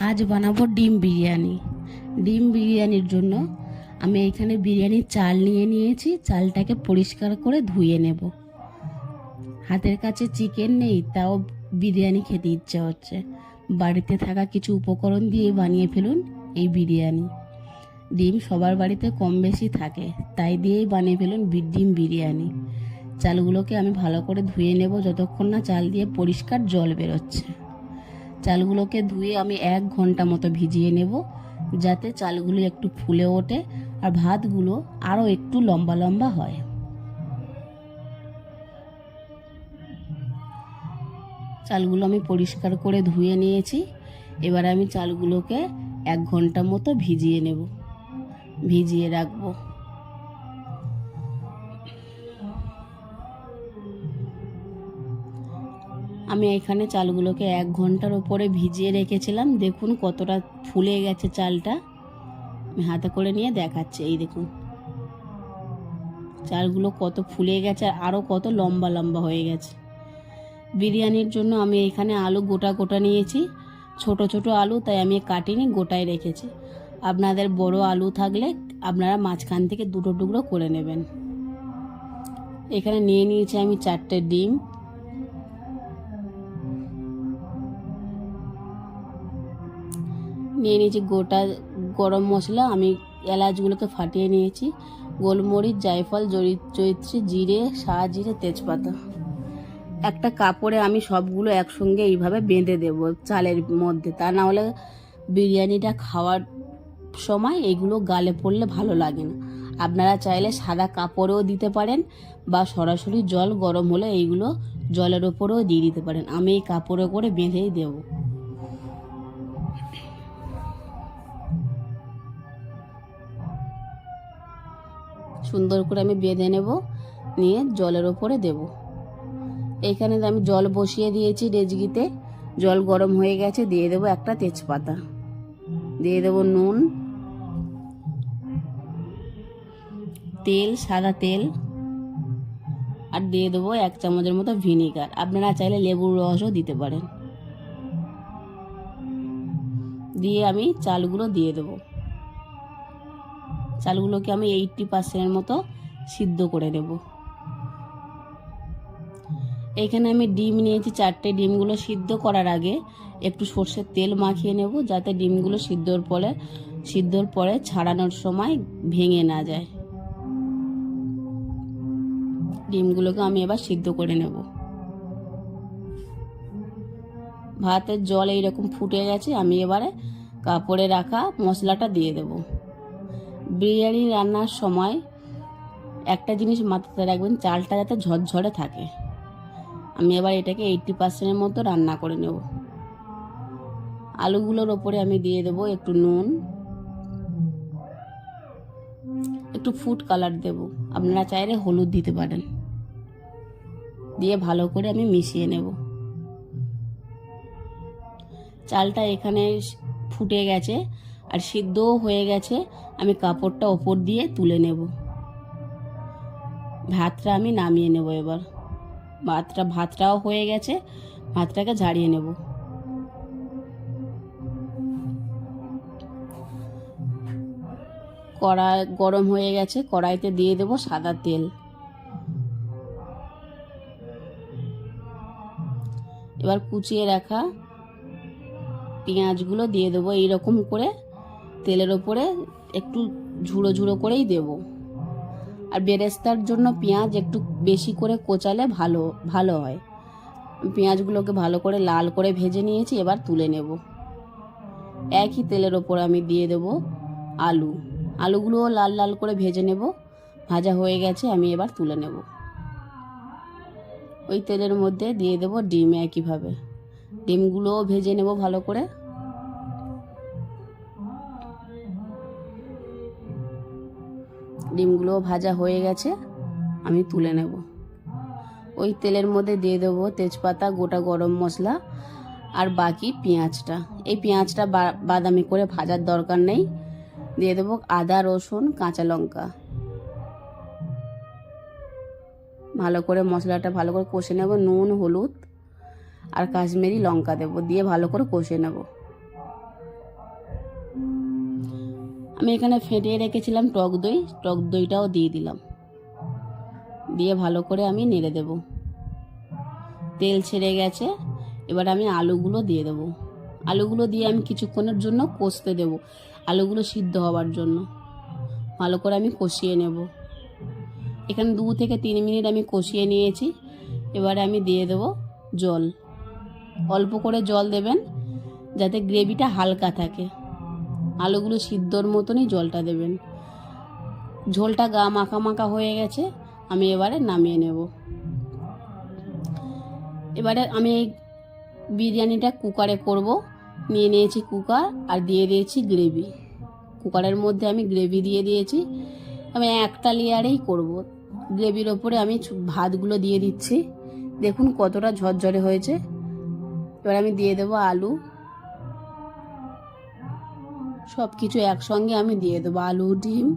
আজ বানাবো ডিম বিরিয়ানি। ডিম বিরিয়ানির জন্য আমি এখানে বিরিয়ানির চাল নিয়ে নিয়েছি, চালটাকে পরিষ্কার করে ধুয়ে নেব। হাতের কাছে চিকেন নেই, তাও বিরিয়ানি খেতে ইচ্ছে হচ্ছে। বাড়িতে থাকা কিছু উপকরণ দিয়ে বানিয়ে ফেলুন এই বিরিয়ানি। ডিম সবার বাড়িতে কম বেশি থাকে, তাই দিয়েই বানিয়ে ফেলুন ডিম বিরিয়ানি। চালগুলোকে আমি ভালো করে ধুয়ে নেব, যতক্ষণ না চাল দিয়ে পরিষ্কার জল বেরোচ্ছে। চালগুলোকে ধুয়ে আমি এক ঘণ্টা মতো ভিজিয়ে নেব, যাতে চালগুলো একটু ফুলে ওঠে আর ভাতগুলো আরও একটু লম্বা লম্বা হয়। চালগুলো আমি পরিষ্কার করে ধুয়ে নিয়েছি। এবার আমি চালগুলোকে এক ঘণ্টা মতো ভিজিয়ে নেব। ভিজিয়ে রাখব। আমি এখানে চালগুলোকে এক ঘণ্টার ওপরে ভিজিয়ে রেখেছিলাম। দেখুন কতটা ফুলে গেছে চালটা। আমি হাতে করে নিয়ে দেখাচ্ছি, এই দেখুন। চালগুলো কত ফুলে গেছে আর আরও কত লম্বা লম্বা হয়ে গেছে। বিরিয়ানির জন্য আমি এখানে আলু গোটা গোটা নিয়েছি। ছোট ছোট আলু, তাই আমি কাটিনি, গোটায় রেখেছি। আপনাদের বড় আলু থাকলে আপনারা মাঝখান থেকে দুটো টুকরো করে নেবেন। এখানে নিয়ে নিয়েছি আমি চারটে ডিম। নিয়ে নিয়েছি গোটা গরম মশলা, আমি এলাচগুলোকে ফাটিয়ে নিয়েছি, গোলমরিচ, জায়ফল, জরি চৈত্রী, জিরে সাহা জিরে, তেজপাতা। একটা কাপড়ে আমি সবগুলো একসঙ্গে এইভাবে বেঁধে দেব চালের মধ্যে। তা না হলে বিরিয়ানিটা খাওয়ার সময় এগুলো গালে পড়লে ভালো লাগে না। আপনারা চাইলে সাদা কাপড়েও দিতে পারেন বা সরাসরি জল গরম হলে এইগুলো জলের ওপরেও দিয়ে দিতে পারেন। আমি এই কাপড়ে করে বেঁধেই দেবো। সুন্দর করে আমি বেঁধে নেব, নিয়ে জলের ওপরে দেব। এইখানে আমি জল বসিয়ে দিয়েছি রেজগিতে। জল গরম হয়ে গেছে, দিয়ে দেবো একটা তেজপাতা। দিয়ে দেবো নুন, তেল, সাদা তেল, আর দিয়ে দেবো এক চামচের মতো ভিনিগার। আপনারা চাইলে লেবুর রসও দিতে পারেন। দিয়ে আমি চালগুলো দিয়ে দেবো। চালগুলোকে আমি এইটটি পার্সেন্টের মতো সিদ্ধ করে নেব। এখানে আমি ডিম নিয়েছি, চারটে ডিমগুলো সিদ্ধ করার আগে একটু সর্ষের তেল মাখিয়ে নেব যাতে ডিমগুলো সিদ্ধর পরে সিদ্ধর পরে ছাড়ানোর সময় ভেঙে না যায়। ডিমগুলোকে আমি এবার সিদ্ধ করে নেব। ভাতের জল এইরকম ফুটে গেছে, আমি এবারে কাপড়ে রাখা মশলাটা দিয়ে দেবো। বিরিয়ানি রান্নার সময় একটা জিনিস মাথাতে রাখবেন, চালটা যাতে ঝরঝরে থাকে। আমি এবার এটাকে এইটটি পার্সেন্টের মতো রান্না করে নেব। আলুগুলোর ওপরে আমি দিয়ে দেব একটু নুন। একটু ফুড কালার দেব। আপনারা চাইলে হলুদ দিতে পারেন। দিয়ে ভালো করে আমি মিশিয়ে নেব। চালটা এখানে ফুটে গেছে। আর সিদ্ধও হয়ে গেছে, আমি কাপড়টা ওপর দিয়ে তুলে নেব। ভাতটা আমি নামিয়ে নেব এবার। ভাতটা, ভাতটাও হয়ে গেছে, ভাতটাকে ঝাড়িয়ে নেব। কড়াই গরম হয়ে গেছে, কড়াইতে দিয়ে দেব সাদা তেল। এবার কুচিয়ে রাখা পেঁয়াজগুলো দিয়ে দেবো এইরকম করে। তেলের ওপরে একটু ঝুড়ো ঝুড়ো করেই দেব। আর বেরেস্তার জন্য পেঁয়াজ একটু বেশি করে কোচালে ভালো ভালো হয়। পেঁয়াজগুলোকে ভালো করে লাল করে ভেজে নিয়েছি, এবার তুলে নেব। একই তেলের ওপর আমি দিয়ে দেব আলু। আলুগুলোও লাল লাল করে ভেজে নেব। ভাজা হয়ে গেছে, আমি এবার তুলে নেব। ওই তেলের মধ্যে দিয়ে দেব ডিম একইভাবে। ডিমগুলোও ভেজে নেব ভালো করে। ডিমগুলো ভাজা হয়ে গেছে, আমি তুলে নেব। ওই তেলের মধ্যে দিয়ে দেবো তেজপাতা, গোটা গরম মশলা আর বাকি পেঁয়াজটা। এই পেঁয়াজটা বাদামি করে ভাজার দরকার নেই। দিয়ে দেবো আদা, রসুন, কাঁচা লঙ্কা। ভালো করে মশলাটা ভালো করে কষে নেব, নুন, হলুদ আর কাশ্মীরি লঙ্কা দেবো। দিয়ে ভালো করে কষে নেব। আমি এখানে ফেটিয়ে রেখেছিলাম টক দই, টক দইটাও দিয়ে দিলাম। দিয়ে ভালো করে আমি নেড়ে দেব। তেল ছেড়ে গেছে, এবার আমি আলুগুলো দিয়ে দেবো। আলুগুলো দিয়ে আমি কিছুক্ষণের জন্য কষতে দেব, আলুগুলো সিদ্ধ হওয়ার জন্য। ভালো করে আমি কষিয়ে নেব। এখানে দু থেকে তিন মিনিট আমি কষিয়ে নিয়েছি। এবারে আমি দিয়ে দেব জল। অল্প করে জল দেবেন, যাতে গ্রেভিটা হালকা থাকে। আলুগুলো সিদ্ধর মতনই জলটা দেবেন। ঝোলটা গা মাখা মাখা হয়ে গেছে, আমি এবারে নামিয়ে নেব। এবারে আমি এই বিরিয়ানিটা কুকারে করব। নিয়ে নিয়েছি কুকার আর দিয়ে দিয়েছি গ্রেভি। কুকারের মধ্যে আমি গ্রেভি দিয়ে দিয়েছি। আমি একটা লেয়ারেই করব। গ্রেভির ওপরে আমি ভাতগুলো দিয়ে দিচ্ছি। দেখুন কতটা ঝরঝরে হয়েছে। এবার আমি দিয়ে দেবো আলু। সব কিছু একসঙ্গে আমি দিয়ে দেবো, আলু, ডিম।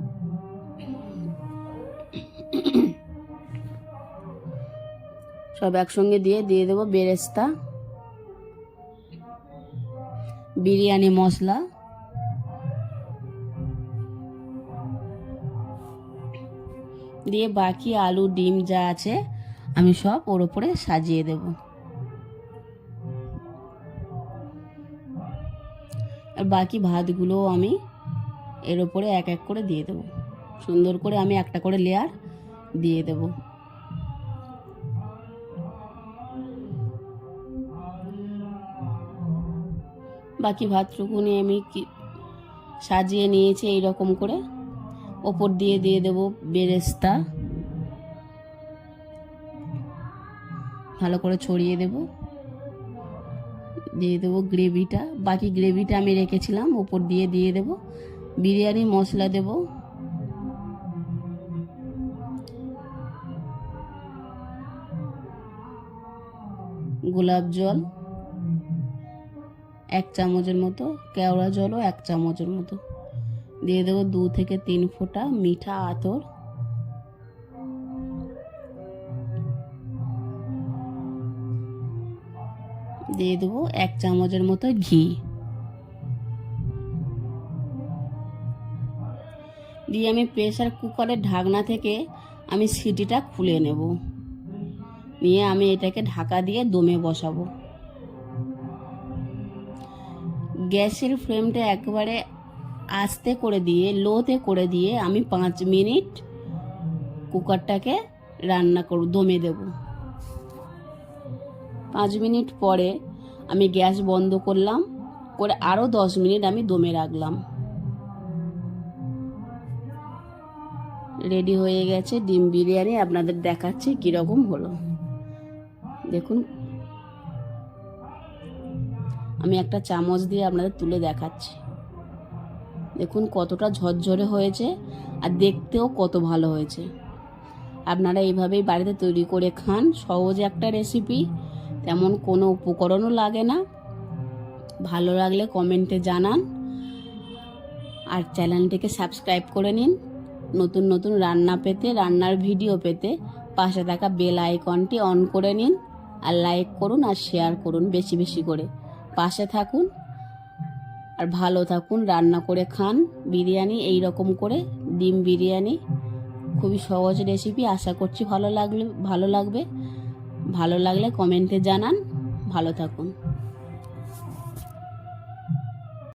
সব একসঙ্গে দিয়ে দিয়ে দেবো বেরেস্তা, বিরিয়ানি মশলা। দিয়ে বাকি আলু, ডিম যা আছে আমি সব ওর ওপরে সাজিয়ে দেব। আর বাকি ভাতগুলো আমি এর ওপরে এক এক করে দিয়ে দেবো। সুন্দর করে আমি একটা করে লেয়ার দিয়ে দেবো। বাকি ভাতটুকু নিয়ে আমি সাজিয়ে নিয়েছি এই রকম করে। ওপর দিয়ে দিয়ে দেব বেরেস্তা। ভালো করে ছড়িয়ে দেব। দিয়ে দেবো গ্রেভিটা। বাকি গ্রেভিটা আমি রেখেছিলাম, ওপর দিয়ে দিয়ে দেব। বিরিয়ানি, মশলা দেব। গোলাপ জল, এক চামচের মতো। কেওড়া জলও এক চামচের মতো। দিয়ে দেবো দু থেকে তিন ফোঁটা মিঠা আতর। দিয়ে দেবো এক চামচের মতো ঘি। দিয়ে আমি প্রেশার কুকারের ঢাকনা থেকে আমি সিটিটা খুলে নেব। নিয়ে আমি এটাকে ঢাকা দিয়ে দমে বসাবো। গ্যাসের ফ্লেমটা একবারে আস্তে করে দিয়ে, লোতে করে দিয়ে আমি পাঁচ মিনিট কুকারটাকে রান্না করব, দমে দেব। পাঁচ মিনিট পরে আমি গ্যাস বন্ধ করলাম, করে আরও দশ মিনিট আমি দমে রাখলাম। রেডি হয়ে গেছে ডিম বিরিয়ানি, আপনাদের দেখাচ্ছি কীরকম হলো। দেখুন, আমি একটা চামচ দিয়ে আপনাদের তুলে দেখাচ্ছি। দেখুন, কতটা ঝরঝরে হয়েছে আর দেখতেও কত ভালো হয়েছে। আপনারা এইভাবেই বাড়িতে তৈরি করে খান, সহজ একটা রেসিপি তেমন কোনো উপকরণও লাগে না। ভালো লাগলে কমেন্টে জানান। আর চ্যানেলটিকে সাবস্ক্রাইব করে নিন। নতুন নতুন রান্না পেতে, রান্নার ভিডিও পেতে পাশে থাকা বেল আইকনটি অন করে নিন। আর লাইক করুন আর শেয়ার করুন বেশি বেশি করে। পাশে থাকুন। আর ভালো থাকুন, রান্না করে খান। বিরিয়ানি এই রকম করে, ডিম বিরিয়ানি। খুবই সহজ রেসিপি আশা করছি ভালো লাগলে, ভালো লাগবে। ভালো লাগলে কমেন্টে জানান। ভালো থাকুন।